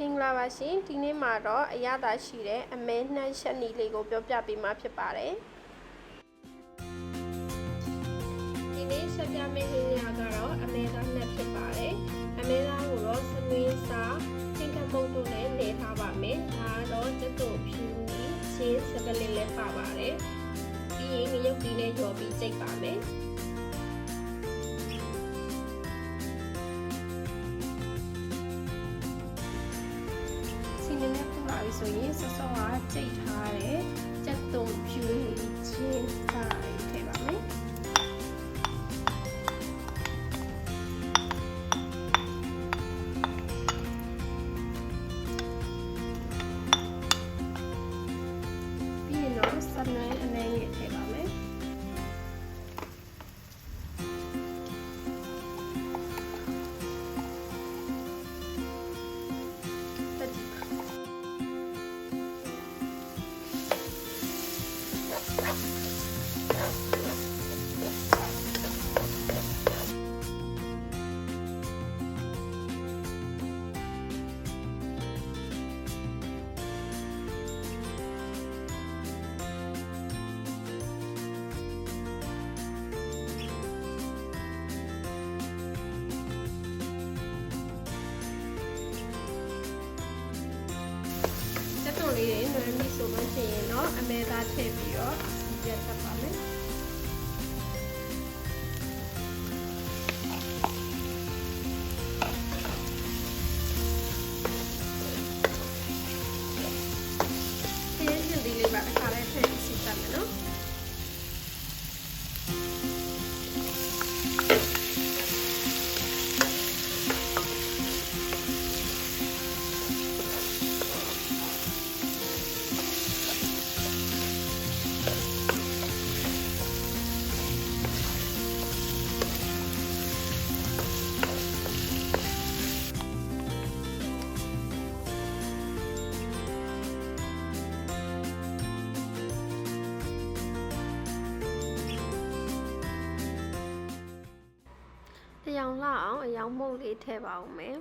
မင်္ဂလာပါရှင်ဒီနေ့မှာတော့အရသာရှိတဲ့အမဲနှမ်းချက်နီလေးကိုပြောပြပေးမှာဖြစ်ပါတယ်ဒီနေ့ဆက်ပြမယ့်ဟင်းရကတော့အမဲသားနဲ့ဖြစ်ပါတယ်အမဲသားကိုတော့စမင်းစားသင်္ကန်းပုတ်တို့နဲ့နေထားပါမယ်ဒါကတော့ကျက်တုပ်ဖြူနီချင်းစပလင်းလည်းပါပါတယ်ပြီးရင်ငရုတ်ပြီးနဲ့ရော်ပြီးကြိတ်ပါမယ် စီနေနဲ့ပူလာပြီဆိုရင်ဆော့ဆော့ကကြိတ်ထားတဲ့ကြက်သွန်ဖြူ လေးတွေနွယ်မိဆိုလို့ရှိရင်တော့အမဲသားထည့်ပြီးတော့ပြတ် အယောင်လှအောင်အယောင်မှုတ်လေးထည့်ပါဦးမယ်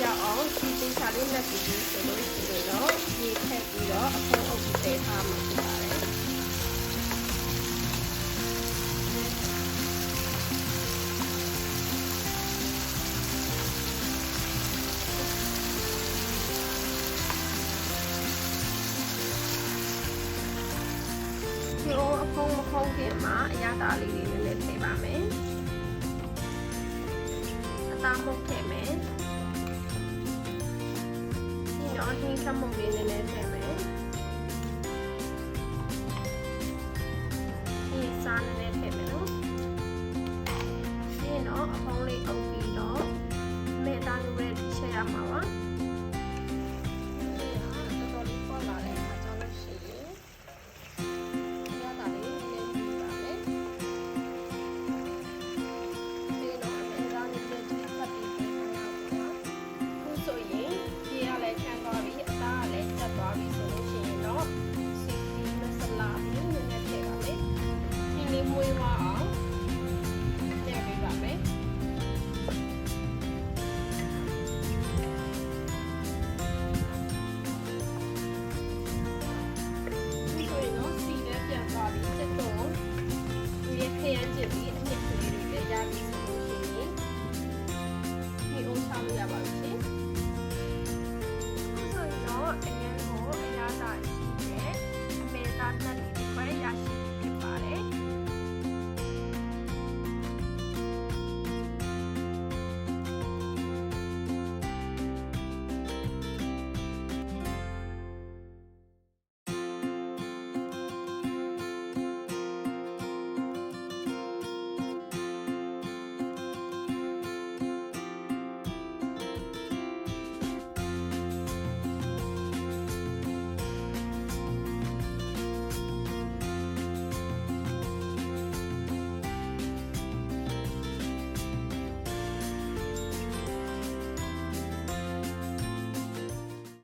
ညလေးတွေပြောက်အောင်ဒီသင်္ချာလေးလက်ပြီးဆိုလို့ရှိရင်တော့ရေထည့်ပြီးတော့အဖုံးအုပ်ပြီးတည်ထားမှာဖြစ်ပါတယ်ဒီအဖုံးမဖုံးခင်မှာအရသာလေးတွေနည်းနည်းထည့်ပါမယ်အသားမုတ်ထည့်မယ် တော့အထူးဆက်မုံလေးနည်းနည်းထည့်မယ်ဒီစားနည်းနည်းထည့်မယ်နော်ပြီးရင်တော့အဖုံးလေးအုပ်ပြီးတော့မေတာလူရဲ့ချက်ရမှာပါ We my.